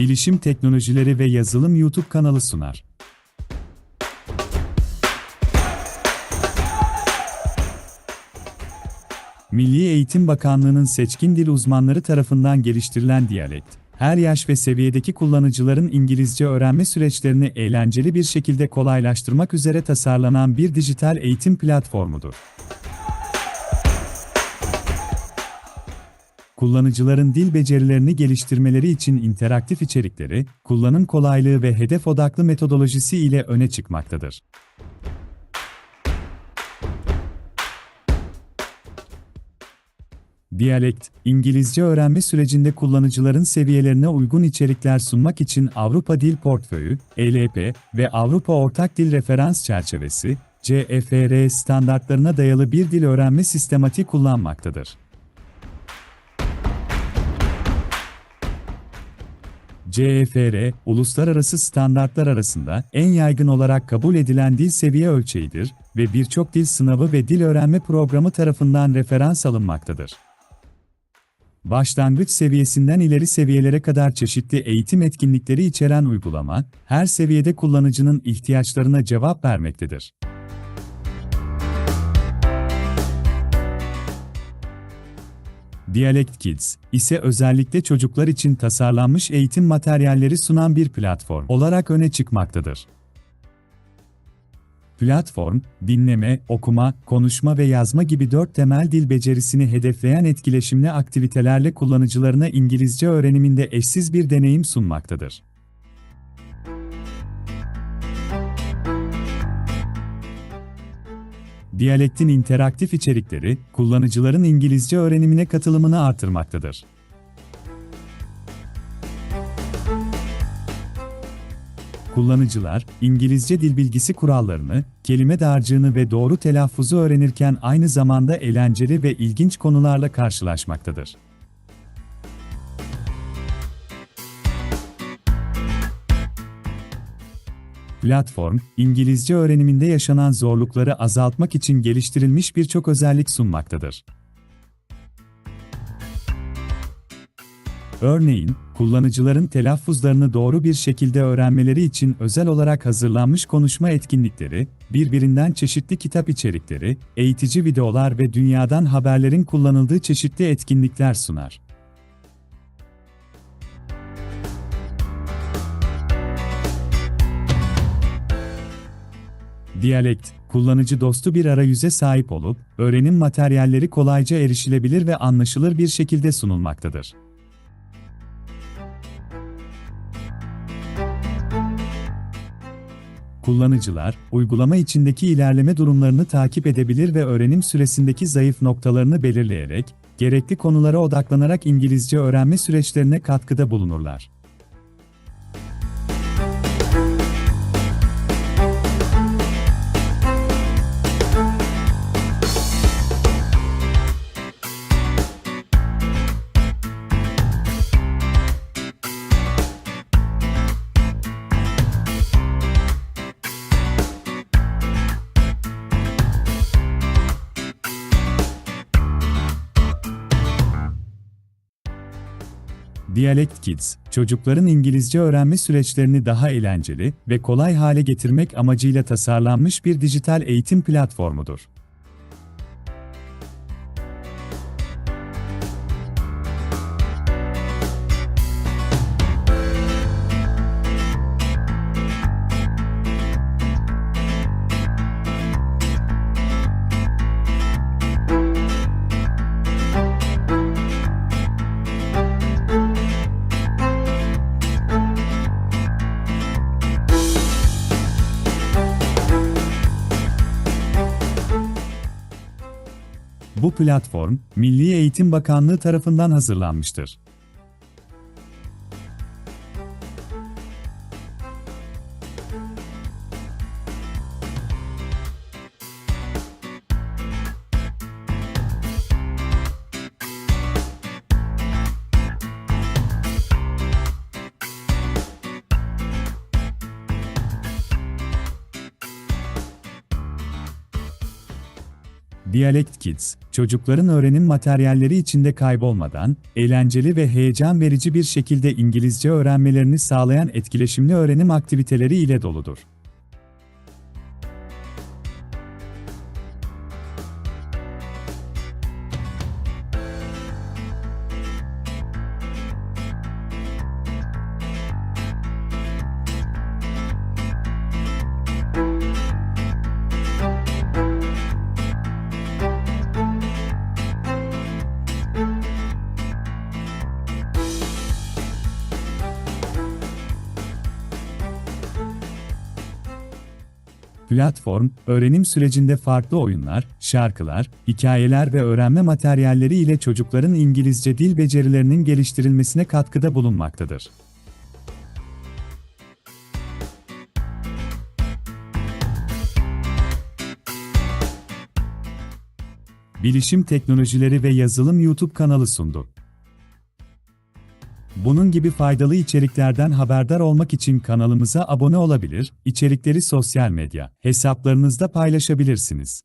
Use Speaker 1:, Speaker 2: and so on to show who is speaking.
Speaker 1: bilişim teknolojileri ve yazılım YouTube kanalı sunar. Milli Eğitim Bakanlığı'nın seçkin dil uzmanları tarafından geliştirilen diyalekt, her yaş ve seviyedeki kullanıcıların İngilizce öğrenme süreçlerini eğlenceli bir şekilde kolaylaştırmak üzere tasarlanan bir dijital eğitim platformudur. Kullanıcıların dil becerilerini geliştirmeleri için interaktif içerikleri, kullanım kolaylığı ve hedef odaklı metodolojisi ile öne çıkmaktadır. Diyalekt, İngilizce öğrenme sürecinde kullanıcıların seviyelerine uygun içerikler sunmak için Avrupa Dil Portföyü, ELP ve Avrupa Ortak Dil Referans Çerçevesi, CFR standartlarına dayalı bir dil öğrenme sistematiği kullanmaktadır. CFR, uluslararası standartlar arasında en yaygın olarak kabul edilen dil seviye ölçeğidir ve birçok dil sınavı ve dil öğrenme programı tarafından referans alınmaktadır. Başlangıç seviyesinden ileri seviyelere kadar çeşitli eğitim etkinlikleri içeren uygulama, her seviyede kullanıcının ihtiyaçlarına cevap vermektedir. Dialect Kids ise özellikle çocuklar için tasarlanmış eğitim materyalleri sunan bir platform olarak öne çıkmaktadır. Platform, dinleme, okuma, konuşma ve yazma gibi dört temel dil becerisini hedefleyen etkileşimli aktivitelerle kullanıcılarına İngilizce öğreniminde eşsiz bir deneyim sunmaktadır. Diyalektin interaktif içerikleri, kullanıcıların İngilizce öğrenimine katılımını artırmaktadır. Kullanıcılar, İngilizce dil bilgisi kurallarını, kelime dağarcığını ve doğru telaffuzu öğrenirken aynı zamanda eğlenceli ve ilginç konularla karşılaşmaktadır. Platform, İngilizce öğreniminde yaşanan zorlukları azaltmak için geliştirilmiş birçok özellik sunmaktadır. Örneğin, kullanıcıların telaffuzlarını doğru bir şekilde öğrenmeleri için özel olarak hazırlanmış konuşma etkinlikleri, birbirinden çeşitli kitap içerikleri, eğitici videolar ve dünyadan haberlerin kullanıldığı çeşitli etkinlikler sunar. Diyalekt, kullanıcı dostu bir arayüze sahip olup, öğrenim materyalleri kolayca erişilebilir ve anlaşılır bir şekilde sunulmaktadır. Kullanıcılar, uygulama içindeki ilerleme durumlarını takip edebilir ve öğrenim süresindeki zayıf noktalarını belirleyerek, gerekli konulara odaklanarak İngilizce öğrenme süreçlerine katkıda bulunurlar. Dialect Kids, çocukların İngilizce öğrenme süreçlerini daha eğlenceli ve kolay hale getirmek amacıyla tasarlanmış bir dijital eğitim platformudur. Bu platform, Milli Eğitim Bakanlığı tarafından hazırlanmıştır. Dialect Kids, çocukların öğrenim materyalleri içinde kaybolmadan, eğlenceli ve heyecan verici bir şekilde İngilizce öğrenmelerini sağlayan etkileşimli öğrenim aktiviteleri ile doludur. Platform, öğrenim sürecinde farklı oyunlar, şarkılar, hikayeler ve öğrenme materyalleri ile çocukların İngilizce dil becerilerinin geliştirilmesine katkıda bulunmaktadır. Bilişim Teknolojileri ve Yazılım YouTube kanalı sundu. Bunun gibi faydalı içeriklerden haberdar olmak için kanalımıza abone olabilir, içerikleri sosyal medya hesaplarınızda paylaşabilirsiniz.